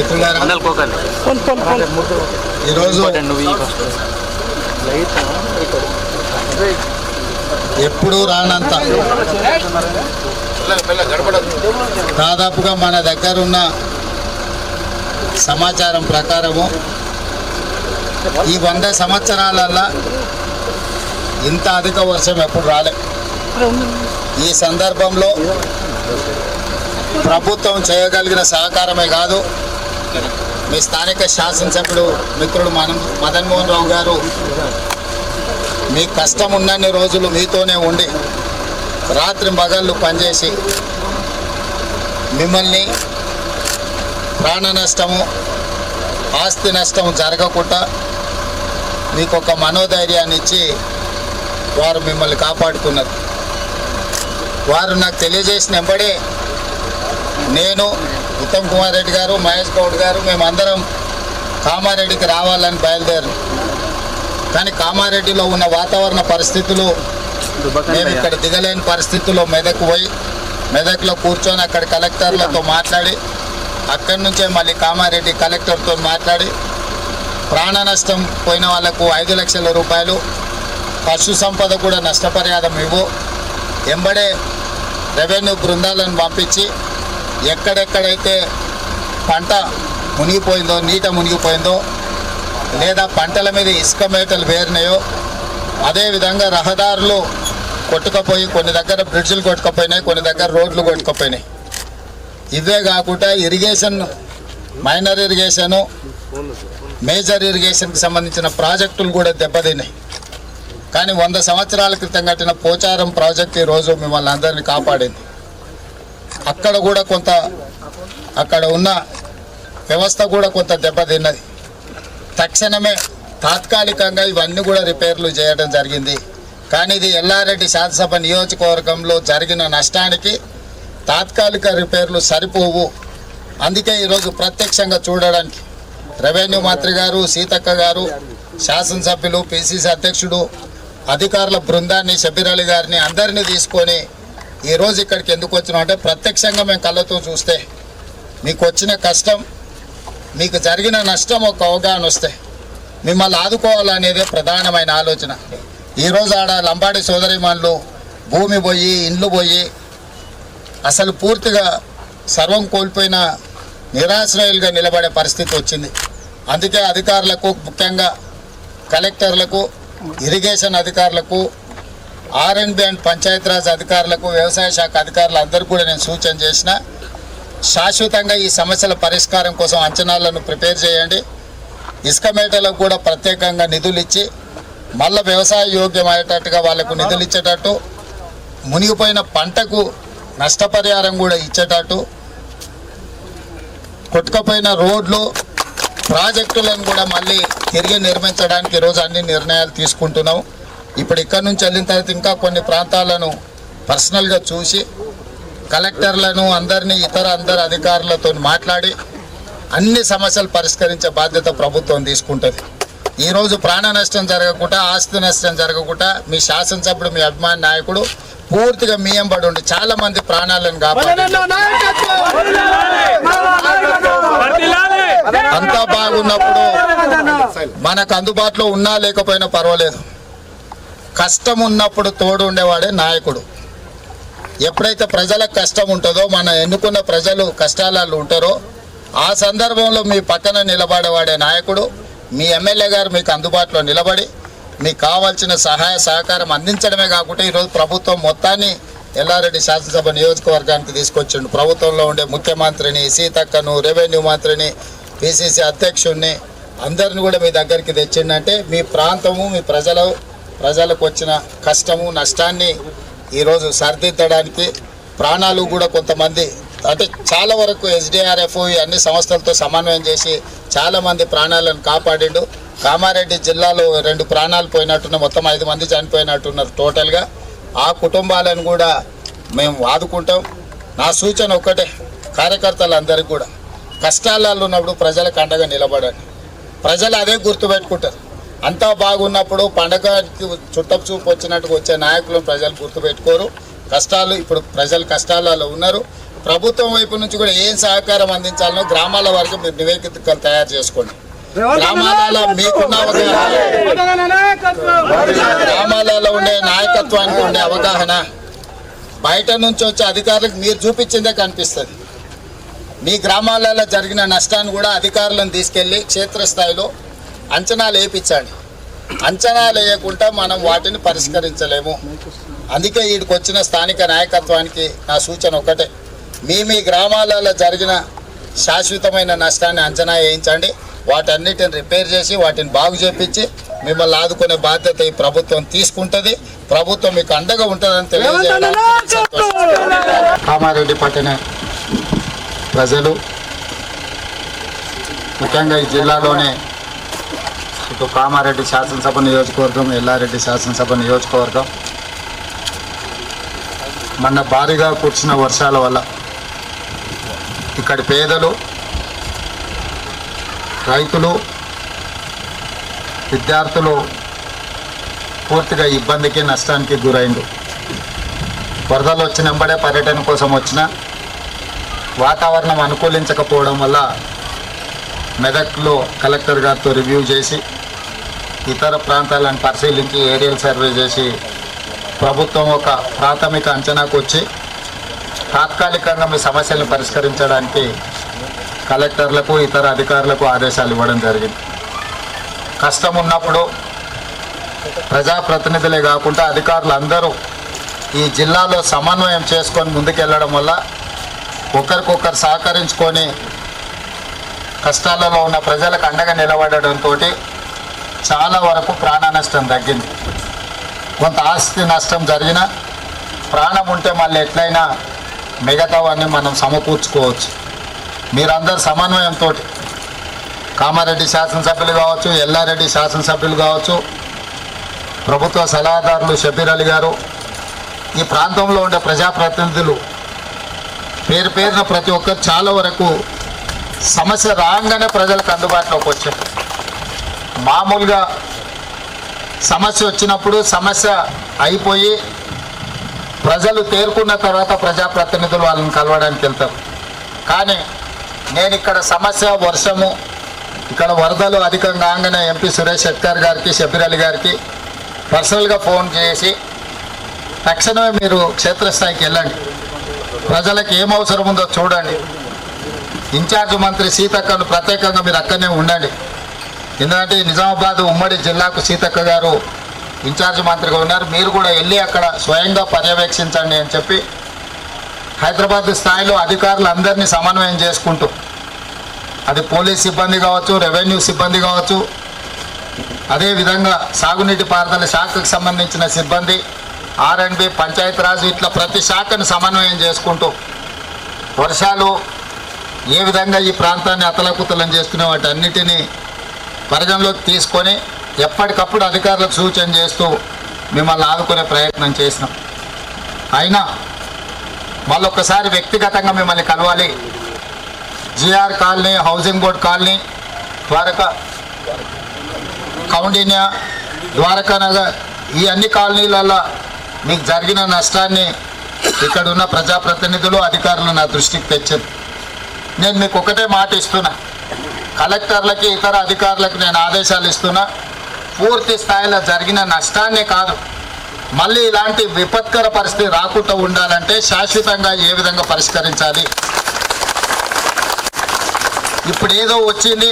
మిత్రులారా కోకండి ఈరోజు ఎప్పుడూ రానంత. దాదాపుగా మన దగ్గర ఉన్న సమాచారం ప్రకారము ఈ వంద సంవత్సరాలల్లా ఇంత అధిక వర్షం ఎప్పుడు రాలే. ఈ సందర్భంలో ప్రభుత్వం చేయగలిగిన సహకారమే కాదు మీ స్థానిక శాసనసభ్యుడు మిత్రుడు మన మదన్ మోహన్ రావు గారు మీ కష్టం ఉన్నన్ని రోజులు మీతోనే ఉండి రాత్రి మగళ్ళు పనిచేసి మిమ్మల్ని ప్రాణ నష్టము ఆస్తి నష్టం జరగకుండా మీకు ఒక మనోధైర్యాన్ని ఇచ్చి వారు మిమ్మల్ని కాపాడుకున్నారు. వారు నాకు తెలియజేసిన వెంబడే నేను ఉత్తమ్ కుమార్ రెడ్డి గారు మహేష్ గౌడ్ గారు మేమందరం కామారెడ్డికి రావాలని బయలుదేరు కానీ కామారెడ్డిలో ఉన్న వాతావరణ పరిస్థితులు మేము ఇక్కడ దిగలేని పరిస్థితుల్లో మెదక్ పోయి మెదక్లో కూర్చొని అక్కడ కలెక్టర్లతో మాట్లాడి అక్కడి నుంచే మళ్ళీ కామారెడ్డి కలెక్టర్తో మాట్లాడి ప్రాణ నష్టం పోయిన వాళ్ళకు ఐదు లక్షల రూపాయలు పశు సంపద కూడా నష్టపరిహారం ఇవ్వు ఎంబడే రెవెన్యూ బృందాలను పంపించి ఎక్కడెక్కడైతే పంట మునిగిపోయిందో నీట మునిగిపోయిందో లేదా పంటల మీద ఇసుక మేటలు వేరినాయో అదేవిధంగా రహదారులు కొట్టుకపోయి కొన్ని దగ్గర బ్రిడ్జ్లు కొట్టుకపోయినాయి కొన్ని దగ్గర రోడ్లు కొట్టుకపోయినాయి. ఇవే కాకుండా ఇరిగేషన్ మైనర్ ఇరిగేషను మేజర్ ఇరిగేషన్కి సంబంధించిన ప్రాజెక్టులు కూడా దెబ్బతిన్నాయి. కానీ వంద సంవత్సరాల క్రితం కట్టిన పోచారం ప్రాజెక్ట్ ఈరోజు మిమ్మల్ని అందరినీ కాపాడింది. అక్కడ కూడా కొంత అక్కడ ఉన్న వ్యవస్థ కూడా కొంత దెబ్బతిన్నది. తక్షణమే తాత్కాలికంగా ఇవన్నీ కూడా రిపేర్లు చేయడం జరిగింది. కానీ ఇది ఎల్లారెడ్డి శాసనసభ నియోజకవర్గంలో జరిగిన నష్టానికి తాత్కాలిక రిపేర్లు సరిపోవు. అందుకే ఈరోజు ప్రత్యక్షంగా చూడడానికి రెవెన్యూ మంత్రి గారు సీతక్క గారు శాసనసభ్యులు పిసిసి అధ్యక్షుడు అధికారుల బృందాన్ని షబీర్ అలీ గారిని అందరినీ తీసుకొని ఈరోజు ఇక్కడికి ఎందుకు వచ్చినాం అంటే ప్రత్యక్షంగా మేము కళ్ళతో చూస్తే మీకు వచ్చిన కష్టం మీకు జరిగిన నష్టం ఒక అవగాహన వస్తే మిమ్మల్ని ఆదుకోవాలనేదే ప్రధానమైన ఆలోచన. ఈరోజు ఆడ లంబాడి సోదరిమణులు భూమి పోయి ఇండ్లు పోయి అసలు పూర్తిగా సర్వం కోల్పోయిన నిరాశ్రయులుగా నిలబడే పరిస్థితి వచ్చింది. అందుకే అధికారులకు ముఖ్యంగా కలెక్టర్లకు ఇరిగేషన్ అధికారులకు R and B and Panchayati Raj అధికారులకు వ్యవసాయ శాఖ అధికారులందరికీ కూడా నేను సూచన చేసిన శాశ్వతంగా ఈ సమస్యల పరిష్కారం కోసం అంచనాలను ప్రిపేర్ చేయండి. ఇసుక మేటలకు కూడా ప్రత్యేకంగా నిధులు ఇచ్చి మళ్ళీ వ్యవసాయ యోగ్యం అయ్యేటట్టుగా వాళ్ళకు నిధులు ఇచ్చేటట్టు మునిగిపోయిన పంటకు నష్టపరిహారం కూడా ఇచ్చేటట్టు కొట్టుకపోయిన రోడ్లు ప్రాజెక్టులను కూడా మళ్ళీ తిరిగి నిర్మించడానికి ఈరోజు అన్ని నిర్ణయాలు తీసుకుంటున్నాం. ఇప్పుడు ఇక్కడ నుంచి వెళ్ళిన తర్వాత ఇంకా కొన్ని ప్రాంతాలను పర్సనల్గా చూసి కలెక్టర్లను అందరినీ ఇతర అందరు అధికారులతో మాట్లాడి అన్ని సమస్యలు పరిష్కరించే బాధ్యత ప్రభుత్వం తీసుకుంటుంది. ఈరోజు ప్రాణ నష్టం జరగకుండా ఆస్తి నష్టం జరగకుండా మీ శాసనసభ్యుడు మీ అభిమాన నాయకుడు పూర్తిగా మీ ఎంబడి ఉండి చాలా మంది ప్రాణాలను కాపాడు అంతా బాగున్నప్పుడు మనకు అందుబాటులో ఉన్నా లేకపోయినా పర్వాలేదు. కష్టం ఉన్నప్పుడు తోడు ఉండేవాడే నాయకుడు. ఎప్పుడైతే ప్రజలకు కష్టం ఉంటుందో మన ఎన్నుకున్న ప్రజలు కష్టాలలో ఉంటారో ఆ సందర్భంలో మీ పక్కన నిలబడేవాడే నాయకుడు మీ ఎమ్మెల్యే గారు మీకు అందుబాటులో నిలబడి మీకు కావాల్సిన సహాయ సహకారం అందించడమే కాకుండా ఈరోజు ప్రభుత్వం మొత్తాన్ని ఎల్లారెడ్డి శాసనసభ నియోజకవర్గానికి తీసుకొచ్చిండు. ప్రభుత్వంలో ఉండే ముఖ్యమంత్రిని సీతక్కను రెవెన్యూ మంత్రిని పిసిసి అధ్యక్షుడిని అందరిని కూడా మీ దగ్గరికి తెచ్చిండంటే మీ ప్రాంతము మీ ప్రజలు ప్రజలకు వచ్చిన కష్టము నష్టాన్ని ఈరోజు సరిదిద్దడానికి ప్రాణాలు కూడా కొంతమంది అంటే చాలా వరకు ఎస్డిఆర్ఎఫ్ అన్ని సంస్థలతో సమన్వయం చేసి చాలామంది ప్రాణాలను కాపాడిండు. కామారెడ్డి జిల్లాలో రెండు ప్రాణాలు పోయినట్టున్నాయి మొత్తం ఐదు మంది చనిపోయినట్టున్నారు టోటల్గా. ఆ కుటుంబాలను కూడా మేము ఆదుకుంటాం. నా సూచన ఒక్కటే కార్యకర్తలందరికీ కూడా. కష్టాలలో ఉన్నప్పుడు ప్రజలకు అండగా నిలబడండి. ప్రజలు అదే గుర్తుపెట్టుకుంటారు. అంతా బాగున్నప్పుడు పండగకి చుట్టపు చూపు వచ్చినట్టుగా వచ్చే నాయకులను ప్రజలు గుర్తుపెట్టుకోరు. కష్టాలు ఇప్పుడు ప్రజలు కష్టాలలో ఉన్నారు. ప్రభుత్వం వైపు నుంచి కూడా ఏం సహకారం అందించాలనో గ్రామాల వరకు మీరు నివేదికలు తయారు చేసుకోండి. గ్రామాలలో మీకున్న గ్రామాలలో ఉండే నాయకత్వానికి ఉండే అవగాహన బయట నుంచి వచ్చే అధికారులకు మీరు చూపించిందే కనిపిస్తుంది. మీ గ్రామాలలో జరిగిన నష్టాన్ని కూడా అధికారులను తీసుకెళ్ళి క్షేత్రస్థాయిలో అంచనాలు వేయించండి అంచనాలు వేయకుండా మనం వాటిని పరిష్కరించలేము. అందుకే వీడికి వచ్చిన స్థానిక నాయకత్వానికి నా సూచన ఒకటే మీ మీ గ్రామాలలో జరిగిన శాశ్వతమైన నష్టాన్ని అంచనా వేయించండి. వాటన్నిటిని రిపేర్ చేసి వాటిని బాగు చేపించి మిమ్మల్ని ఆదుకునే బాధ్యత ఈ ప్రభుత్వం తీసుకుంటుంది. ప్రభుత్వం మీకు అండగా ఉంటుందని తెలియజేయడానికి. కామారెడ్డి పట్టణ ప్రజలు ముఖ్యంగా ఈ జిల్లాలోనే ఇటు కామారెడ్డి శాసనసభ నియోజకవర్గం ఎల్లారెడ్డి శాసనసభ నియోజకవర్గం. మొన్న భారీగా కూర్చున్న వర్షాల వల్ల ఇక్కడి పేదలు రైతులు విద్యార్థులు పూర్తిగా ఇబ్బందికి నష్టానికి గురైండు వరదలు వచ్చినంబడే పర్యటన కోసం వచ్చిన వాతావరణం అనుకూలించకపోవడం వల్ల మెదక్లో కలెక్టర్ గారితో రివ్యూ చేసి ఇతర ప్రాంతాలను పరిశీలించి ఏరియల్ సర్వే చేసి ప్రభుత్వం ఒక ప్రాథమిక అంచనాకు వచ్చి తాత్కాలికంగా మీ సమస్యలను పరిష్కరించడానికి కలెక్టర్లకు ఇతర అధికారులకు ఆదేశాలు ఇవ్వడం జరిగింది. కష్టం ఉన్నప్పుడు ప్రజాప్రతినిధులే కాకుండా అధికారులు అందరూ ఈ జిల్లాలో సమన్వయం చేసుకొని ముందుకెళ్ళడం వల్ల ఒకరికొకరు సహకరించుకొని కష్టాలలో ఉన్న ప్రజలకు అండగా నిలబడడంతో చాలా వరకు ప్రాణ నష్టం తగ్గింది. కొంత ఆస్తి నష్టం జరిగినా ప్రాణం ఉంటే మళ్ళీ ఎట్లయినా మిగతావన్నీ మనం సమకూర్చుకోవచ్చు. మీరందరు సమన్వయంతో కామారెడ్డి శాసనసభ్యులు కావచ్చు ఎల్లారెడ్డి శాసనసభ్యులు కావచ్చు ప్రభుత్వ సలహాదారులు షబీర్ అలీ గారు ఈ ప్రాంతంలో ఉండే ప్రజాప్రతినిధులు పేరు పేరున ప్రతి ఒక్కరు చాలా వరకు సమస్య రాగానే ప్రజలకు అందుబాటులోకి వచ్చారు. మామూలుగా సమస్య వచ్చినప్పుడు సమస్య అయిపోయి ప్రజలు తేరుకున్న తర్వాత ప్రజాప్రతినిధులు వాళ్ళని కలవడానికి వెళ్తారు. కానీ నేను ఇక్కడ సమస్య వర్షము ఇక్కడ వరదలు అధికం కాగానే ఎంపీ సురేష్ శెట్కర్ గారికి షబీర్ గారికి పర్సనల్గా ఫోన్ చేసి తక్షణమే మీరు క్షేత్రస్థాయికి వెళ్ళండి. ప్రజలకు ఏం అవసరం ఉందో చూడండి. ఇన్ఛార్జ్ మంత్రి సీతక్కను ప్రత్యేకంగా మీరు అక్కడనే ఉండండి. ఎందుకంటే నిజామాబాద్ ఉమ్మడి జిల్లాకు సీతక్క గారు ఇన్ఛార్జ్ మంత్రిగా ఉన్నారు. మీరు కూడా వెళ్ళి అక్కడ స్వయంగా పర్యవేక్షించండి అని చెప్పి హైదరాబాద్ స్థాయిలో అధికారులు అందరినీ సమన్వయం చేసుకుంటూ అది పోలీస్ సిబ్బంది కావచ్చు రెవెన్యూ సిబ్బంది కావచ్చు అదేవిధంగా సాగునీటి పారుదల శాఖకు సంబంధించిన సిబ్బంది ఆర్ అండ్ పంచాయతీరాజ్ ఇట్లా ప్రతి శాఖను సమన్వయం చేసుకుంటూ వర్షాలు ఏ విధంగా ఈ ప్రాంతాన్ని అతలకుతలం చేసుకునే వాటి అన్నిటినీ పరిగణలోకి తీసుకొని ఎప్పటికప్పుడు అధికారులకు సూచన చేస్తూ మిమ్మల్ని ఆదుకునే ప్రయత్నం చేసినాం. అయినా మళ్ళొక్కసారి వ్యక్తిగతంగా మిమ్మల్ని కలవాలి. GR colony housing board colony Dwaraka Kaundinya Dwaraka Nagar ఈ అన్ని కాలనీలలో మీకు జరిగిన నష్టాన్ని ఇక్కడ ఉన్న ప్రజాప్రతినిధులు అధికారులు నా దృష్టికి తెచ్చారు. నేను మీకు ఒకటే మాట ఇస్తున్నా. కలెక్టర్లకి ఇతర అధికారులకు నేను ఆదేశాలు ఇస్తున్నా పూర్తి స్థాయిలో జరిగిన నష్టాన్నే కాదు. మళ్ళీ ఇలాంటి విపత్కర పరిస్థితి రాకుండా ఉండాలంటే శాశ్వతంగా ఏ విధంగా పరిష్కరించాలి? ఇప్పుడు ఏదో వచ్చింది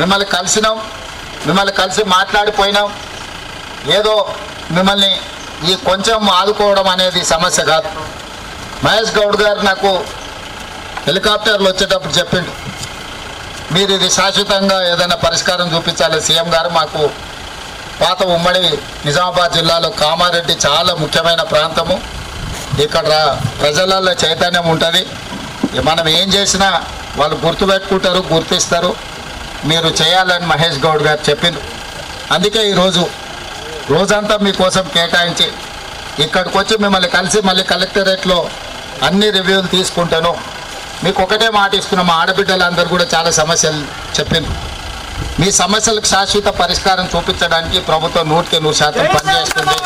మిమ్మల్ని కలిసినాం మిమ్మల్ని కలిసి మాట్లాడిపోయినాం ఏదో మిమ్మల్ని ఈ కొంచెం ఆదుకోవడం అనేది సమస్య కాదు. మహేష్ గౌడ్ గారు నాకు హెలికాప్టర్లు వచ్చేటప్పుడు చెప్పిండు మీరు ఇది శాశ్వతంగా ఏదైనా పరిష్కారం చూపించాలి. సీఎం గారు మాకు పాత ఉమ్మడి నిజామాబాద్ జిల్లాలో కామారెడ్డి చాలా ముఖ్యమైన ప్రాంతము. ఇక్కడ ప్రజలలో చైతన్యం ఉంటుంది. మనం ఏం చేసినా వాళ్ళు గుర్తుపెట్టుకుంటారు గుర్తిస్తారు. మీరు చేయాలని మహేష్ గౌడ్ గారు చెప్పింది అందుకే ఈరోజు రోజంతా మీకోసం కేటాయించి ఇక్కడికి వచ్చి మిమ్మల్ని కలిసి మళ్ళీ కలెక్టరేట్లో అన్ని రివ్యూలు తీసుకుంటాను. మీకు ఒకటే మాట ఇస్తున్నాం. మా ఆడబిడ్డలందరూ కూడా చాలా సమస్యలు చెప్పింది మీ సమస్యలకు శాశ్వత పరిష్కారం చూపించడానికి ప్రభుత్వం నూటికి నూరు శాతం పనిచేస్తుంది.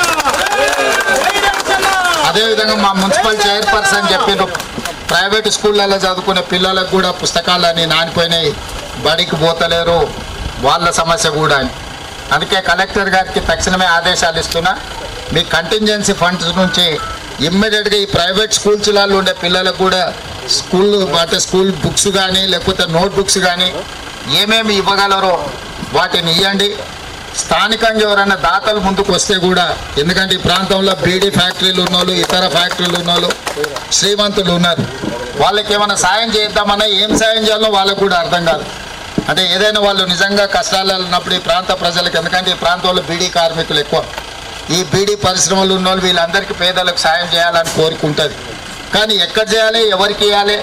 అదేవిధంగా మా మున్సిపల్ చైర్పర్సన్ చెప్పారు ప్రైవేట్ స్కూళ్ళల్లో చదువుకునే పిల్లలకు కూడా పుస్తకాలన్నీ నానిపోయినాయి. బడికి పోతలేరు. వాళ్ళ సమస్య కూడా అని. అందుకే కలెక్టర్ గారికి తక్షణమే ఆదేశాలు ఇస్తున్నా. మీ కంటింజెన్సీ ఫండ్స్ నుంచి ఇమ్మీడియట్గా ఈ ప్రైవేట్ స్కూల్స్లలో ఉండే పిల్లలకు కూడా స్కూల్ అంటే స్కూల్ బుక్స్ కానీ లేకపోతే నోట్ బుక్స్ కానీ ఏమేమి ఇవ్వగలరో వాటిని ఇవ్వండి స్థానికంగా ఎవరైనా దాతలు ముందుకు వస్తే కూడా ఎందుకంటే ఈ ప్రాంతంలో బీడీ ఫ్యాక్టరీలు ఉన్నోళ్ళు ఇతర ఫ్యాక్టరీలు ఉన్నోళ్ళు శ్రీమంతులు ఉన్నారు. వాళ్ళకి ఏమైనా సాయం చేద్దామన్నా ఏం సాయం చేయాలో వాళ్ళకు కూడా అర్థం కాదు. అంటే ఏదైనా వాళ్ళు నిజంగా కష్టాలు ఉన్నప్పుడు ఈ ప్రాంత ప్రజలకు ఎందుకంటే ఈ ప్రాంతంలో బీడీ కార్మికులు ఎక్కువ. ఈ బీడీ పరిశ్రమలు ఉన్న వాళ్ళు వీళ్ళందరికీ పేదలకు సాయం చేయాలని కోరుకుంటుంది. కానీ ఎక్కడ చేయాలి ఎవరికి ఇవ్వాలి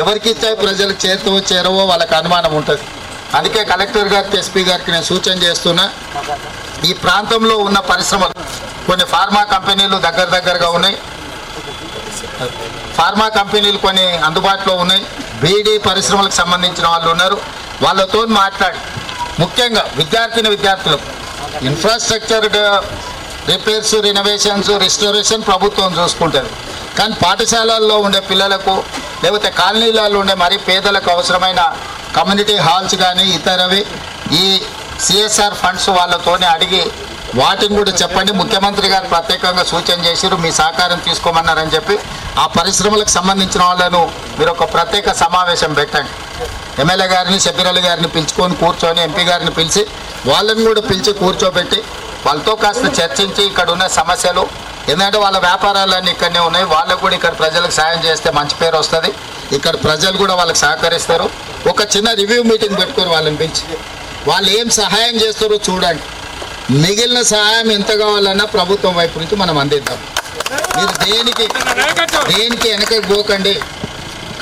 ఎవరికి ఇస్తే ప్రజలకు చేరుతూ చేరవో వాళ్ళకి అనుమానం ఉంటుంది. అందుకే కలెక్టర్ గారికి ఎస్పీ గారికి నేను సూచన చేస్తున్నా ఈ ప్రాంతంలో ఉన్న పరిశ్రమలు కొన్ని ఫార్మా కంపెనీలు దగ్గర దగ్గరగా ఉన్నాయి. ఫార్మా కంపెనీలు కొన్ని అందుబాటులో ఉన్నాయి. బీడీ పరిశ్రమలకు సంబంధించిన వాళ్ళు ఉన్నారు. వాళ్ళతో మాట్లాడి ముఖ్యంగా విద్యార్థిని విద్యార్థులకు ఇన్ఫ్రాస్ట్రక్చర్ రిపేర్స్ రినోవేషన్స్ రిస్టోరేషన్ ప్రభుత్వం చూసుకుంటారు. కానీ పాఠశాలల్లో ఉండే పిల్లలకు లేకపోతే కాలనీలలో ఉండే మరి పేదలకు అవసరమైన కమ్యూనిటీ హాల్స్ కానీ ఇతరవి ఈ సిఎస్ఆర్ ఫండ్స్ వాళ్ళతోనే అడిగి వాటిని కూడా చెప్పండి. ముఖ్యమంత్రి గారు ప్రత్యేకంగా సూచన చేశారు మీ సహకారం తీసుకోమన్నారని చెప్పి ఆ పరిశ్రమలకు సంబంధించిన వాళ్ళను మీరు ఒక ప్రత్యేక సమావేశం పెట్టండి. ఎమ్మెల్యే గారిని షబీరలి గారిని పిలుచుకొని కూర్చొని ఎంపీ గారిని పిలిచి వాళ్ళని కూడా పిలిచి కూర్చోబెట్టి వాళ్ళతో కాస్త చర్చించి ఇక్కడ ఉన్న సమస్యలు ఎందుకంటే వాళ్ళ వ్యాపారాలన్నీ ఇక్కడనే ఉన్నాయి. వాళ్ళకు కూడా ఇక్కడ ప్రజలకు సాయం చేస్తే మంచి పేరు వస్తుంది. ఇక్కడ ప్రజలు కూడా వాళ్ళకి సహకరిస్తారు. ఒక చిన్న రివ్యూ మీటింగ్ పెట్టుకొని వాళ్ళని పిలిచి వాళ్ళు ఏం సహాయం చేస్తారో చూడండి. మిగిలిన సహాయం ఎంత కావాలన్నా ప్రభుత్వం వైపు నుంచి మనం అందిద్దాం. మీరు దేనికి దేనికి వెనకకి పోకండి.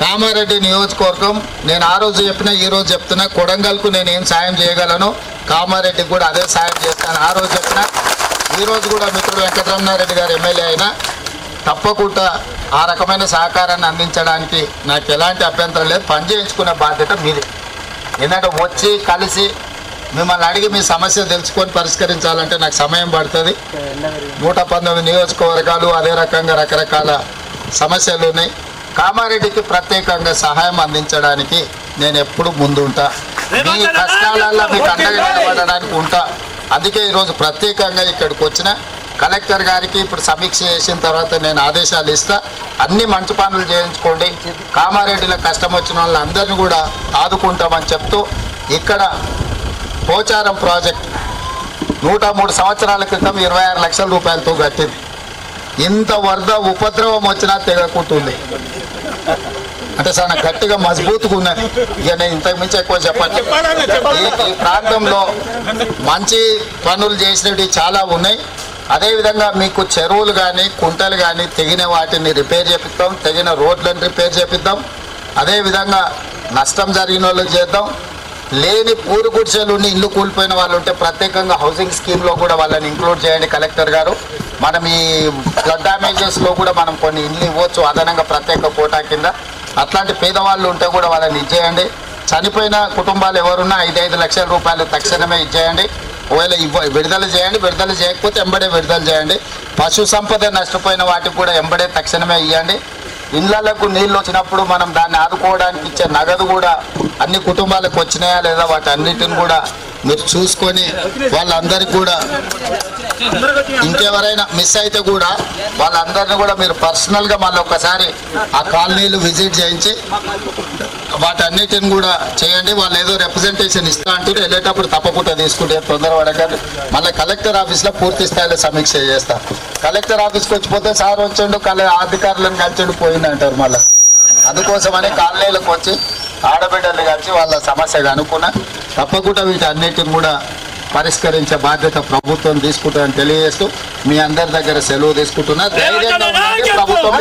కామారెడ్డి నియోజకవర్గం నేను ఆ రోజు చెప్పినా ఈ రోజు చెప్తున్నా కొడంగల్కు నేను ఏం సాయం చేయగలను కామారెడ్డికి కూడా అదే సాయం చేస్తాను. ఆ రోజు చెప్పినా ఈరోజు కూడా మిత్రుడు వెంకటరమణారెడ్డి గారు ఎమ్మెల్యే అయినా తప్పకుండా ఆ రకమైన సహకారాన్ని అందించడానికి నాకు ఎలాంటి అభ్యంతరం లేదు. పని చేయించుకునే బాధ్యత మీది. ఎందుకంటే వచ్చి కలిసి మిమ్మల్ని అడిగి మీ సమస్య తెలుసుకొని పరిష్కరించాలంటే నాకు సమయం పడుతుంది. నూట పంతొమ్మిది నియోజకవర్గాలు అదే రకంగా రకరకాల సమస్యలు ఉన్నాయి. కామారెడ్డికి ప్రత్యేకంగా సహాయం అందించడానికి నేను ఎప్పుడు ముందుంటా. మీ కష్టాలలో మీకు అండగా నిలబడడానికి ఉంటా. అందుకే ఈరోజు ప్రత్యేకంగా ఇక్కడికి వచ్చిన కలెక్టర్ గారికి ఇప్పుడు సమీక్ష చేసిన తర్వాత నేను ఆదేశాలు ఇస్తా. అన్ని మంచి పనులు చేయించుకోండి. కామారెడ్డిలో కష్టం వచ్చిన వాళ్ళందరినీ కూడా ఆదుకుంటామని చెప్తూ ఇక్కడ పోచారం ప్రాజెక్ట్ నూట మూడు సంవత్సరాల క్రితం ఇరవై ఆరు లక్షల రూపాయలతో కట్టింది. ఇంత వరద ఉపద్రవం వచ్చినా తెగకుంటుంది. అంటే చాలా గట్టిగా మజబూతుగా ఉన్నది ఇక నేను ఇంతకు మించి ఎక్కువ చెప్పండి ఈ- ప్రాంతంలో మంచి పనులు చేసినవి చాలా ఉన్నాయి. అదేవిధంగా మీకు చెరువులు కానీ కుంటలు కానీ తెగిన వాటిని రిపేర్ చేపిస్తాం. తెగిన రోడ్లను రిపేర్ చేపిద్దాం. అదేవిధంగా నష్టం జరిగిన వాళ్ళకి చేద్దాం. లేని పూరు గుడిసెలు ఉండి ఇల్లు కూలిపోయిన వాళ్ళు ఉంటే ప్రత్యేకంగా హౌసింగ్ స్కీమ్లో కూడా వాళ్ళని ఇంక్లూడ్ చేయండి కలెక్టర్ గారు. మనం ఈ ఫ్లడ్ డ్యామేజెస్లో కూడా మనం కొన్ని ఇల్లు ఇవ్వచ్చు. అదనంగా ప్రత్యేక కోటా కింద. అట్లాంటి పేదవాళ్ళు ఉంటే కూడా వాళ్ళని ఇచ్చేయండి. చనిపోయిన కుటుంబాలు ఎవరున్నా ఐదైదు లక్షల రూపాయలు తక్షణమే ఇచ్చేయండి. ఒకవేళ ఇవ్వ విడుదల చేయండి విడుదల చేయకపోతే ఎంబడే విడుదల చేయండి. పశు సంపద నష్టపోయిన వాటికి కూడా ఎంబడే తక్షణమే ఇవ్వండి ఇళ్ళకు నీళ్ళు వచ్చినప్పుడు మనం దాన్ని ఆదుకోవడానికి ఇచ్చే నగదు కూడా అన్ని కుటుంబాలకు వచ్చినాయా లేదా వాటి అన్నిటిని కూడా మీరు చూసుకొని వాళ్ళందరికీ కూడా ఇంకెవరైనా మిస్ అయితే కూడా వాళ్ళందరినీ కూడా మీరు పర్సనల్గా మళ్ళీ ఒకసారి ఆ కాలనీలు విజిట్ చేయించి వాటన్నిటిని కూడా చేయండి. వాళ్ళు ఏదో రిప్రజెంటేషన్ ఇస్తా అంటే వెళ్ళేటప్పుడు తప్పకుండా తీసుకుంటే తొందర మళ్ళీ కలెక్టర్ ఆఫీస్లో పూర్తి స్థాయిలో సమీక్ష చేస్తా. కలెక్టర్ ఆఫీస్కి వచ్చిపోతే సార్ వచ్చిండు కల అధికారులను కలిసిండు పోయింది అంటారు మళ్ళీ. అందుకోసమని కాలనీలకు వచ్చి ఆడబిడ్డలు కలిసి వాళ్ళ సమస్య కనుక్కున్నా తప్పకుండా వీటన్నిటిని కూడా పరిష్కరించే బాధ్యత ప్రభుత్వం తీసుకుంటుందని తెలియజేస్తూ మీ అందరి దగ్గర సెలవు తీసుకుంటున్నా. ధైర్యంగా ప్రభుత్వం